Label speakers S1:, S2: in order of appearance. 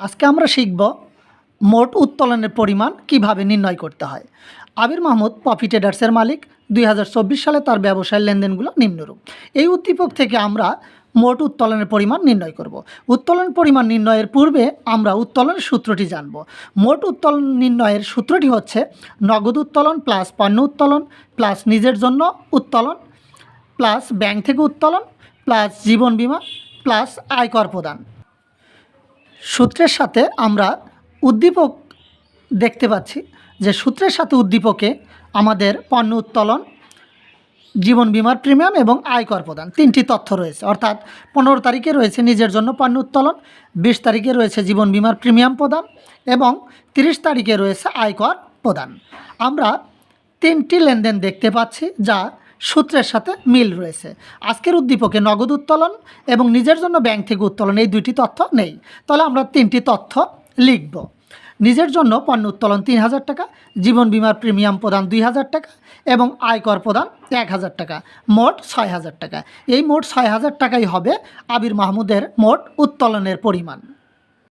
S1: আজকে আমরা শিখব মোট উত্তোলনের পরিমাণ কীভাবে নির্ণয় করতে হয়। আবির মাহমুদ প্রফিট ট্রেডার্সের মালিক, দুই হাজার চব্বিশ সালে তার ব্যবসায়ের লেনদেনগুলো নিম্নরূপ। এই উদ্দীপক থেকে আমরা মোট উত্তোলনের পরিমাণ নির্ণয় করব। উত্তোলন পরিমাণ নির্ণয়ের পূর্বে আমরা উত্তোলনের সূত্রটি জানব। মোট উত্তোলন নির্ণয়ের সূত্রটি হচ্ছে নগদ উত্তোলন প্লাস পণ্য উত্তোলন প্লাস নিজের জন্য উত্তোলন প্লাস ব্যাংক থেকে উত্তোলন প্লাস জীবন বীমা প্লাস আয়কর প্রদান। সূত্রের সাথে আমরা উদ্দীপক দেখতে পাচ্ছি যে সূত্রের সাথে উদ্দীপকে আমাদের পণ্য উত্তোলন, জীবন বিমার প্রিমিয়াম এবং আয়কর প্রদান তিনটি তথ্য রয়েছে। অর্থাৎ পনেরো তারিখে রয়েছে নিজের জন্য পণ্য উত্তোলন, বিশ তারিখে রয়েছে জীবন বিমার প্রিমিয়াম প্রদান এবং তিরিশ তারিখে রয়েছে আয়কর প্রদান। আমরা তিনটি লেনদেন দেখতে পাচ্ছি যা সূত্রের সাথে মিল রয়েছে। আজকের উদ্দীপকে নগদ উত্তোলন এবং নিজের জন্য ব্যাংক থেকে উত্তোলন, এই দুইটি তথ্য নেই। তাহলে আমরা তিনটি তথ্য লিখব। নিজের জন্য পণ্য উত্তোলন তিন হাজার টাকা, জীবন বিমার প্রিমিয়াম প্রদান দুই হাজার টাকা এবং আয়কর প্রদান এক হাজার টাকা, মোট ছয় হাজার টাকা। এই মোট ছয় হাজার টাকাই হবে আবির মাহমুদের মোট উত্তোলনের পরিমাণ।